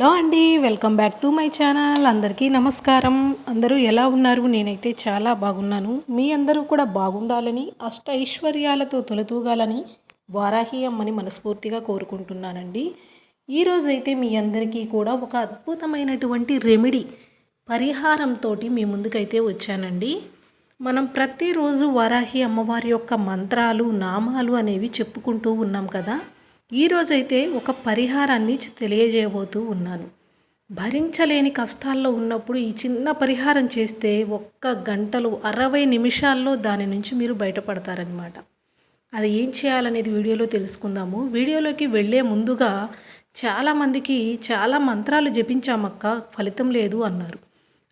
Hello అండి welcome back to my channel. అందరికీ నమస్కారం. అందరూ ఎలా ఉన్నారు? నేనైతే చాలా బాగున్నాను. మీ అందరూ కూడా బాగుండాలని అష్ట ఐశ్వర్యాలతో తొలతూగాలని వారాహి అమ్మని మనస్ఫూర్తిగా కోరుకుంటున్నానండి. ఈరోజైతే మీ అందరికీ కూడా ఒక అద్భుతమైనటువంటి రెమెడీ పరిహారంతో మీ ముందుకైతే వచ్చానండి. మనం ప్రతిరోజు వారాహి అమ్మవారి యొక్క మంత్రాలు నామాలు అనేవి చెప్పుకుంటూ ఉన్నాం కదా. ఈరోజైతే ఒక పరిహారాన్ని తెలియజేయబోతూ ఉన్నాను. భరించలేని కష్టాల్లో ఉన్నప్పుడు ఈ చిన్న పరిహారం చేస్తే ఒక్క గంటలు అరవై నిమిషాల్లో దాని నుంచి మీరు బయటపడతారనమాట అది ఏం చేయాలనేది వీడియోలో తెలుసుకుందాము. వీడియోలోకి వెళ్ళే ముందుగా చాలామందికి చాలా మంత్రాలు జపించామక్క ఫలితం లేదు అన్నారు.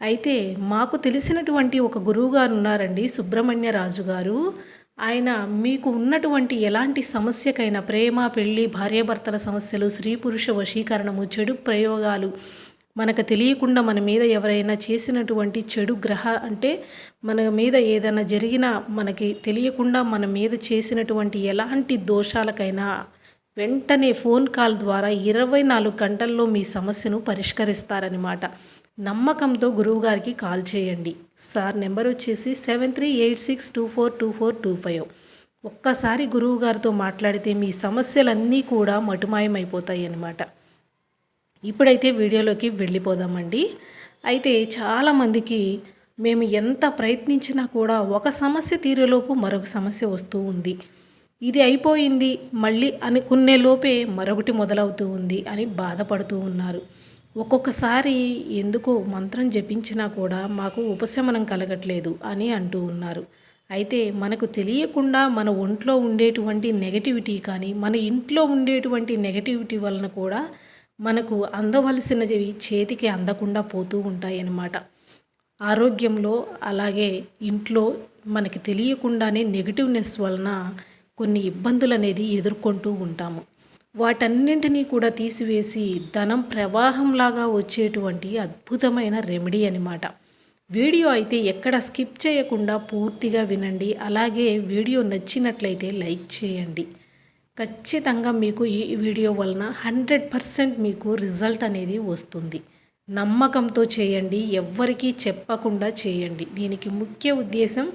అయితే మాకు తెలిసినటువంటి ఒక గురువు గారు ఉన్నారండి సుబ్రహ్మణ్య రాజు గారు ఆయన మీకు ఉన్నటువంటి ఎలాంటి సమస్యకైనా ప్రేమ పెళ్ళి భార్యాభర్తల సమస్యలు స్త్రీ పురుష వశీకరణము చెడు ప్రయోగాలు మనకు తెలియకుండా మన మీద ఎవరైనా చేసినటువంటి చెడు గ్రహ అంటే మన మీద ఏదైనా జరిగినా మనకి తెలియకుండా మన మీద చేసినటువంటి ఎలాంటి దోషాలకైనా వెంటనే ఫోన్ కాల్ ద్వారా ఇరవై నాలుగు గంటల్లో మీ సమస్యను పరిష్కరిస్తారనమాట నమ్మకంతో గురువుగారికి కాల్ చేయండి. సార్ నెంబర్ వచ్చేసి seven three eight six two four two four two five. ఒక్కసారి గురువుగారితో మాట్లాడితే మీ సమస్యలన్నీ కూడా మటుమాయమైపోతాయి అన్నమాట ఇప్పుడైతే వీడియోలోకి వెళ్ళిపోదామండి. అయితే చాలామందికి మేము ఎంత ప్రయత్నించినా కూడా ఒక సమస్య తీరేలోపు మరొక సమస్య వస్తూ ఉంది. ఇది అయిపోయింది మళ్ళీ అనుకునే లోపే మరొకటి మొదలవుతూ ఉంది అని బాధపడుతూ ఉన్నారు. ఒక్కొక్కసారి ఎందుకో మంత్రం జపించినా కూడా మాకు ఉపశమనం కలగట్లేదు అని అంటూ ఉన్నారు. అయితే మనకు తెలియకుండా మన ఒంట్లో ఉండేటువంటి నెగటివిటీ కానీ మన ఇంట్లో ఉండేటువంటి నెగటివిటీ వలన కూడా మనకు అందవలసినవి చేతికి అందకుండా పోతూ ఉంటాయి అన్నమాట ఆరోగ్యంలో అలాగే ఇంట్లో మనకి తెలియకుండానే నెగిటివ్నెస్ వలన కొన్ని ఇబ్బందులు అనేది ఎదుర్కొంటూ ఉంటాము. వాటన్నింటినీ కూడా తీసివేసి ధనం ప్రవాహంలాగా వచ్చేటువంటి అద్భుతమైన రెమెడీ అన్నమాట. వీడియో అయితే ఎక్కడ స్కిప్ చేయకుండా పూర్తిగా వినండి. అలాగే వీడియో నచ్చినట్లయితే లైక్ చేయండి. ఖచ్చితంగా మీకు ఈ వీడియో వలన హండ్రెడ్ పర్సెంట్ మీకు రిజల్ట్ అనేది వస్తుంది. నమ్మకంతో చేయండి. ఎవ్వరికీ చెప్పకుండా చేయండి. దీనికి ముఖ్య ఉద్దేశం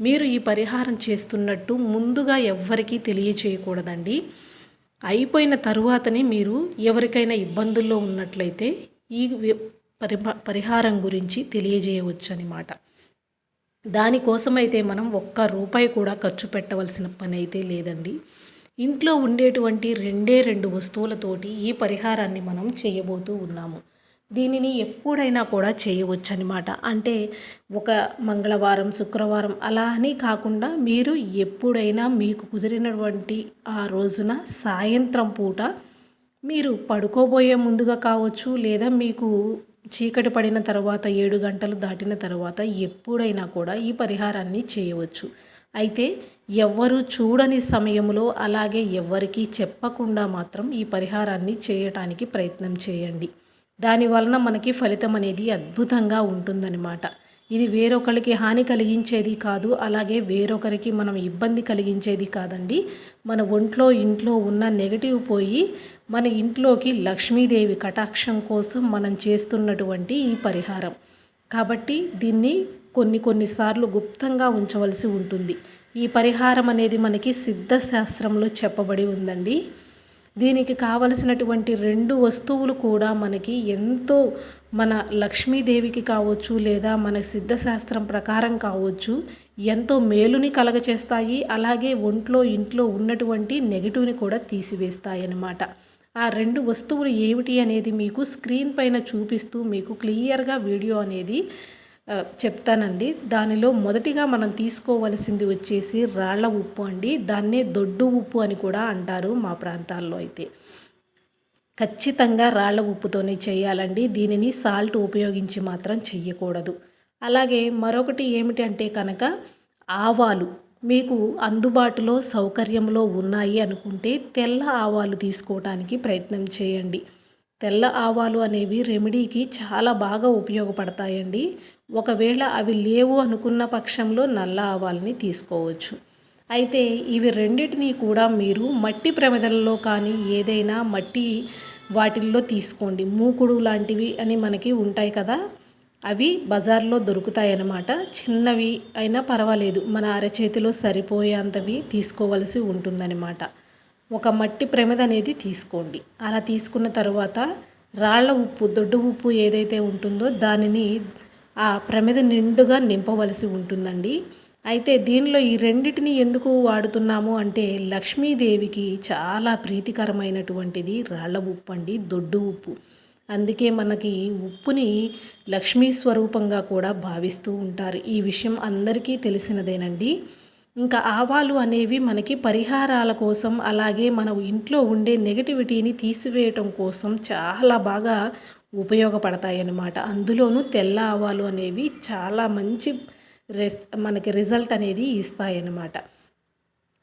మీరు ఈ పరిహారం చేస్తున్నట్టు ముందుగా ఎవ్వరికీ తెలియచేయకూడదండి. అయిపోయిన తరువాతనే మీరు ఎవరికైనా ఇబ్బందుల్లో ఉన్నట్లయితే ఈ వి- పరిహారం గురించి తెలియజేయవచ్చు అనమాట దానికోసమైతే మనం ఒక్క రూపాయి కూడా ఖర్చు పెట్టవలసిన పని అయితే లేదండి. ఇంట్లో ఉండేటువంటి రెండే రెండు వస్తువులతోటి ఈ పరిహారాన్ని మనం చేయబోతూ ఉన్నాము. దీనిని ఎప్పుడైనా కూడా చేయవచ్చు అనమాట అంటే ఒక మంగళవారం శుక్రవారం అలా అని కాకుండా మీరు ఎప్పుడైనా మీకు కుదిరినటువంటి ఆ రోజున సాయంత్రం పూట మీరు పడుకోబోయే ముందుగా కావచ్చు లేదా మీకు చీకటి పడిన తర్వాత ఏడు గంటలు దాటిన తర్వాత ఎప్పుడైనా కూడా ఈ పరిహారాన్ని చేయవచ్చు. అయితే ఎవ్వరు చూడని సమయంలో అలాగే ఎవ్వరికీ చెప్పకుండా మాత్రం ఈ పరిహారాన్ని చేయటానికి ప్రయత్నం చేయండి. దాని వలన మనకి ఫలితం అనేది అద్భుతంగా ఉంటుందన్నమాట. ఇది వేరొకరికి హాని కలిగించేది కాదు అలాగే వేరొకరికి మనం ఇబ్బంది కలిగించేది కాదండి. మన ఒంట్లో ఇంట్లో ఉన్న నెగటివ్ పోయి మన ఇంట్లోకి లక్ష్మీదేవి కటాక్షం కోసం మనం చేస్తున్నటువంటి ఈ పరిహారం. కాబట్టి దీన్ని కొన్ని కొన్నిసార్లు గుప్తంగా ఉంచవలసి ఉంటుంది. ఈ పరిహారం అనేది మనకి సిద్ధశాస్త్రంలో చెప్పబడి ఉందండి. దీనికి కావలసినటువంటి రెండు వస్తువులు కూడా మనకి ఎంతో మన లక్ష్మీదేవికి కావచ్చు లేదా మన సిద్ధశాస్త్రం ప్రకారం కావచ్చు ఎంతో మేలుని కలగచేస్తాయి. అలాగే ఒంట్లో ఇంట్లో ఉన్నటువంటి నెగిటివ్ని కూడా తీసివేస్తాయి అన్నమాట ఆ రెండు వస్తువులు ఏమిటి అనేది మీకు స్క్రీన్ పైన చూపిస్తూ మీకు క్లియర్గా వీడియో అనేది చెప్తానండి. దానిలో మొదటిగా మనం తీసుకోవలసింది వచ్చేసి రాళ్ళ ఉప్పు అండి. దాన్నే దొడ్డు ఉప్పు అని కూడా అంటారు మా ప్రాంతాల్లో అయితే. ఖచ్చితంగా రాళ్ళ ఉప్పుతోనే చేయాలండి. దీనిని సాల్ట్ ఉపయోగించి మాత్రం చెయ్యకూడదు. అలాగే మరొకటి ఏమిటి అంటే కనుక ఆవాలు మీకు అందుబాటులో సౌకర్యంలో ఉన్నాయి అనుకుంటే తెల్ల ఆవాలు తీసుకోవడానికి ప్రయత్నం చేయండి. తెల్ల ఆవాలు అనేవి రెమెడీకి చాలా బాగా ఉపయోగపడతాయండి. ఒకవేళ అవి లేవు అనుకున్న పక్షంలో నల్ల ఆవాలని తీసుకోవచ్చు. అయితే ఇవి రెండింటినీ కూడా మీరు మట్టి ప్రమిదలలో కానీ ఏదైనా మట్టి వాటిల్లో తీసుకోండి. మూకుడు లాంటివి అని మనకి ఉంటాయి కదా అవి బజార్లో దొరుకుతాయి అన్నమాట చిన్నవి అయినా పర్వాలేదు మన అరచేతిలో సరిపోయేంతవి తీసుకోవలసి ఉంటుందన్నమాట. ఒక మట్టి ప్రమిద అనేది తీసుకోండి. అలా తీసుకున్న తర్వాత రాళ్ళ ఉప్పు దొడ్డు ఉప్పు ఏదైతే ఉంటుందో దానిని ఆ ప్రమిద నిండుగా నింపవలసి ఉంటుందండి. అయితే దీనిలో ఈ రెండిటిని ఎందుకు వాడుతున్నాము అంటే లక్ష్మీదేవికి చాలా ప్రీతికరమైనటువంటిది రాళ్ళ ఉప్పు అండి దొడ్డు ఉప్పు. అందుకే మనకి ఉప్పుని లక్ష్మీ స్వరూపంగా కూడా భావిస్తూ ఉంటారు. ఈ విషయం అందరికీ తెలిసినదేనండి. ఇంకా ఆవాలు అనేవి మనకి పరిహారాల కోసం అలాగే మన ఇంట్లో ఉండే నెగటివిటీని తీసివేయటం కోసం చాలా బాగా ఉపయోగపడతాయి అన్నమాట అందులోనూ తెల్ల ఆవాలు అనేవి చాలా మంచి రెస్ మనకి రిజల్ట్ అనేది ఇస్తాయి అన్నమాట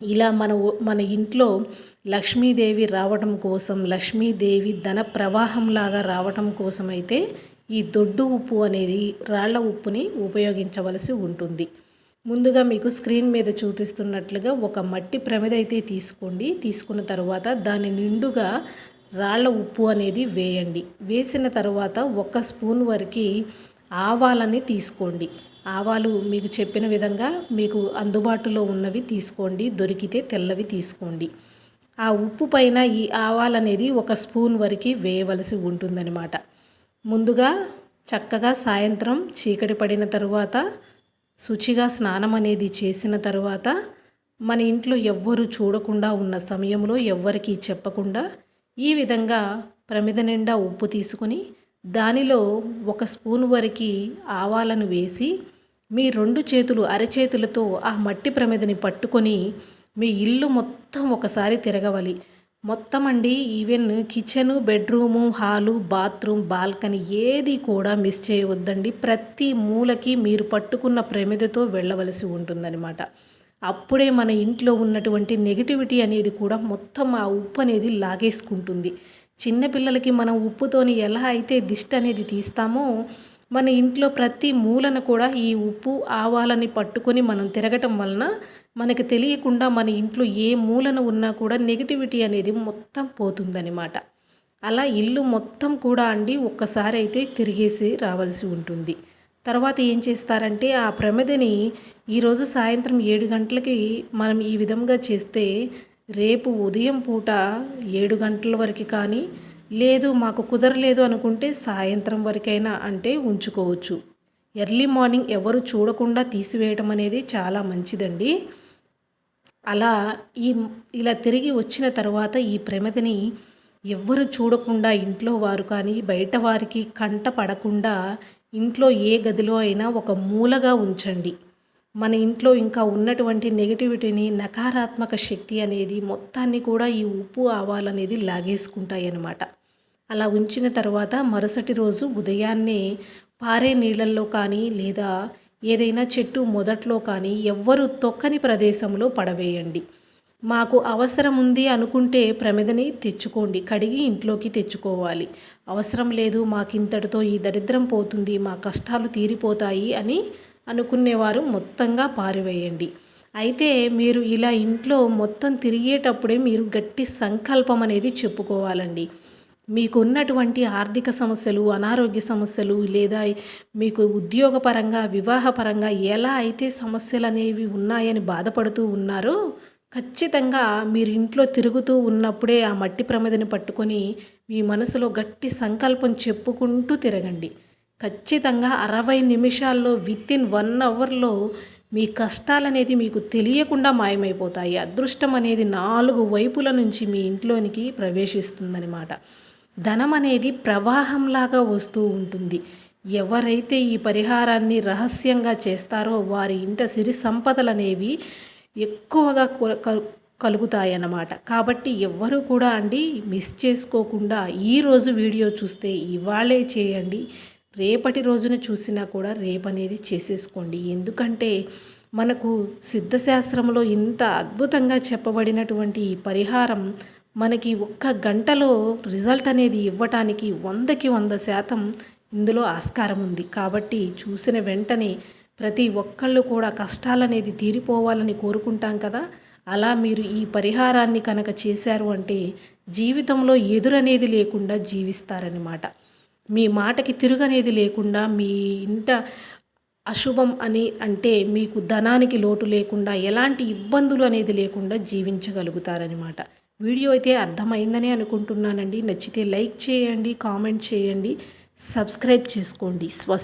ఇలా మన మన ఇంట్లో లక్ష్మీదేవి రావడం కోసం లక్ష్మీదేవి ధన ప్రవాహంలాగా రావటం కోసం అయితే ఈ దొడ్డు ఉప్పు అనేది రాళ్ళ ఉప్పుని ఉపయోగించవలసి ఉంటుంది. ముందుగా మీకు స్క్రీన్ మీద చూపిస్తున్నట్లుగా ఒక మట్టి ప్రమిద అయితే తీసుకోండి. తీసుకున్న తర్వాత దాని నిండుగా రాళ్ళ ఉప్పు అనేది వేయండి. వేసిన తర్వాత ఒక స్పూన్ వరకు ఆవాలని తీసుకోండి. ఆవాలు మీకు చెప్పిన విధంగా మీకు అందుబాటులో ఉన్నవి తీసుకోండి. దొరికితే తెల్లవి తీసుకోండి. ఆ ఉప్పు పైన ఈ ఆవాలనేది ఒక స్పూన్ వరకు వేయవలసి ఉంటుందన్నమాట. ముందుగా చక్కగా సాయంత్రం చీకటి పడిన తరువాత శుచిగా స్నానం అనేది చేసిన తర్వాత మన ఇంట్లో ఎవ్వరు చూడకుండా ఉన్న సమయంలో ఎవ్వరికీ చెప్పకుండా ఈ విధంగా ప్రమిద నిండా ఉప్పు తీసుకుని దానిలో ఒక స్పూన్ వరకు ఆవాలను వేసి మీ రెండు చేతులు అరచేతులతో ఆ మట్టి ప్రమిదని పట్టుకొని మీ ఇల్లు మొత్తం ఒకసారి తిరగవాలి. మొత్తం అండి even kitchen bedroom hall bathroom balcony ఏది కూడా మిస్ చేయవద్దండి. ప్రతి మూలకి మీరు పట్టుకున్న ప్రమిదతో వెళ్ళవలసి ఉంటుందన్నమాట. అప్పుడే మన ఇంట్లో ఉన్నటువంటి నెగిటివిటీ అనేది కూడా మొత్తం ఆ ఉప్పు అనేది లాగేసుకుంటుంది. చిన్నపిల్లలకి మనం ఉప్పుతోని ఎలా అయితే దిష్టి అనేది తీస్తామో మన ఇంట్లో ప్రతి మూలన కూడా ఈ ఉప్పు ఆవాలని పట్టుకొని మనం తిరగటం వలన మనకు తెలియకుండా మన ఇంట్లో ఏ మూలన ఉన్నా కూడా నెగిటివిటీ అనేది మొత్తం పోతుందనమాట అలా ఇల్లు మొత్తం కూడా అండి ఒక్కసారి అయితే తిరిగేసి రావాల్సి ఉంటుంది. తర్వాత ఏం చేస్తారంటే ఆ ప్రమిదని ఈరోజు సాయంత్రం ఏడు గంటలకి మనం ఈ విధంగా చేస్తే రేపు ఉదయం పూట ఏడు గంటల వరకు కానీ లేదు మాకు కుదరలేదు అనుకుంటే సాయంత్రం వరకైనా అంటే ఉంచుకోవచ్చు. ఎర్లీ మార్నింగ్ ఎవరు చూడకుండా తీసివేయడం అనేది చాలా మంచిదండి. అలా ఈ ఇలా తిరిగి వచ్చిన తర్వాత ఈ ప్రమిదని ఎవ్వరు చూడకుండా ఇంట్లో వారు కానీ బయట వారికి కంట పడకుండా ఇంట్లో ఏ గదిలో అయినా ఒక మూలగా ఉంచండి. మన ఇంట్లో ఇంకా ఉన్నటువంటి నెగిటివిటీని నకారాత్మక శక్తి అనేది మొత్తాన్ని కూడా ఈ ఉప్పు ఆవాలనేది లాగేసుకుంటాయి అన్నమాట అలా ఉంచిన తర్వాత మరుసటి రోజు ఉదయాన్నే పారే నీళ్ళల్లో కానీ లేదా ఏదైనా చెట్టు మొదట్లో కానీ ఎవ్వరు తొక్కని ప్రదేశంలో పడవేయండి. మాకు అవసరం ఉంది అనుకుంటే ప్రమిదని తెచ్చుకోండి. కడిగి ఇంట్లోకి తెచ్చుకోవాలి. అవసరం లేదు మాకింతటితో ఈ దరిద్రం పోతుంది మా కష్టాలు తీరిపోతాయి అని అనుకునేవారు మొత్తంగా పారివేయండి. అయితే మీరు ఇలా ఇంట్లో మొత్తం తిరిగేటప్పుడే మీరు గట్టి సంకల్పం అనేది చెప్పుకోవాలండి. మీకున్నటువంటి ఆర్థిక సమస్యలు అనారోగ్య సమస్యలు లేదా మీకు ఉద్యోగపరంగా వివాహపరంగా ఎలా అయితే సమస్యలు అనేవి ఉన్నాయని బాధపడుతూ ఉన్నారో ఖచ్చితంగా మీరు ఇంట్లో తిరుగుతూ ఉన్నప్పుడే ఆ మట్టి ప్రమిదని పట్టుకొని మీ మనసులో గట్టి సంకల్పం చెప్పుకుంటూ తిరగండి. ఖచ్చితంగా అరవై నిమిషాల్లో విత్ ఇన్ వన్ అవర్లో మీ కష్టాలనేది మీకు తెలియకుండా మాయమైపోతాయి. అదృష్టం అనేది నాలుగు వైపుల నుంచి మీ ఇంట్లోనికి ప్రవేశిస్తుందనమాట ధనం అనేది ప్రవాహంలాగా వస్తూ ఉంటుంది. ఎవరైతే ఈ పరిహారాన్ని రహస్యంగా చేస్తారో వారి ఇంట సిరి సంపదలు అనేవి ఎక్కువగా కలుగుతాయన్నమాట. కాబట్టి ఎవ్వరూ కూడా అండి మిస్ చేసుకోకుండా ఈరోజు వీడియో చూస్తే ఇవాళే చేయండి. రేపటి రోజున చూసినా కూడా రేపనేది చేసేసుకోండి. ఎందుకంటే మనకు సిద్ధశాస్త్రంలో ఇంత అద్భుతంగా చెప్పబడినటువంటి ఈ పరిహారం మనకి ఒక్క గంటలో రిజల్ట్ అనేది ఇవ్వటానికి వందకి వంద శాతం ఇందులో ఆస్కారం ఉంది. కాబట్టి చూసిన వెంటనే ప్రతి ఒక్కళ్ళు కూడా కష్టాలనేది తీరిపోవాలని కోరుకుంటాం కదా. అలా మీరు ఈ పరిహారాన్ని కనుక చేశారు అంటే జీవితంలో ఎదురనేది లేకుండా జీవిస్తారనమాట మీ మాటకి తిరుగనేది లేకుండా మీ ఇంట అశుభం అని అంటే మీకు ధనానికి లోటు లేకుండా ఎలాంటి ఇబ్బందులు అనేది లేకుండా జీవించగలుగుతారనమాట వీడియో అయితే అర్థమైందని అనుకుంటున్నానండి. నచ్చితే లైక్ చేయండి కామెంట్ చేయండి సబ్స్క్రైబ్ చేసుకోండి. స్వస్